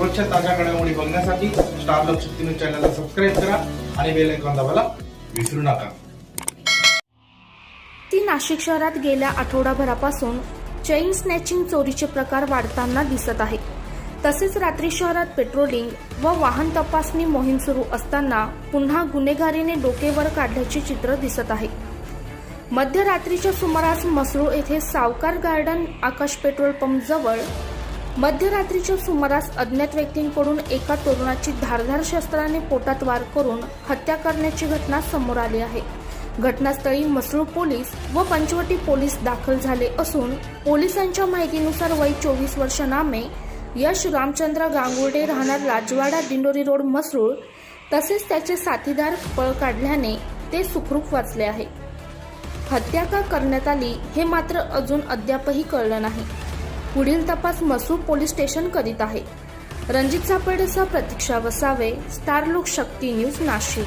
रोजच्या ताज्या घडामोडी बघण्यासाठी स्टार लक्ष न्यूज चॅनलला सबस्क्राईब करा आणि बेल आयकॉन दाबायला विसरू नका. ती नाशिक शहरात गेल्या आठवडाभरापासून चेन स्नॅचिंग चोरीचे प्रकार वाढताना दिसत आहे. तसेच रात्री शहरात पेट्रोलिंग व वाहन तपासणी मोहीम सुरू असताना पुन्हा गुन्हेगारीने डोकेवर काढल्याचे चित्र दिसत आहे. मध्यरात्रीच्या सुमारास मसरूळ येथे सावकार गार्डन आकाश पेट्रोल पंप जवळ मध्यरात्रीच्या सुमारास अज्ञात व्यक्तींकडून एका तरुणाची धारधार शस्त्राने पोटात वार करून हत्या करण्याची घटना समोर आली आहे. घटनास्थळी मसरूळ पोलीस व पंचवटी पोलीस दाखल झाले असून पोलिसांच्या माहितीनुसार वय चोवीस वर्ष नामे यश रामचंद्र गांगुर्डे राहणार राजवाडा दिंडोरी रोड मसरूळ तसेच त्याचे साथीदार पळ काढल्याने ते सुखरूप वाचले आहे. हत्या का करण्यात आली हे मात्र अजून अद्यापही कळलं नाही. पुढील तपास मसूर पोलीस स्टेशन करीत आहे. रणजित सापडेसह प्रतीक्षा वसावे स्टार लोक शक्ती न्यूज नाशिक.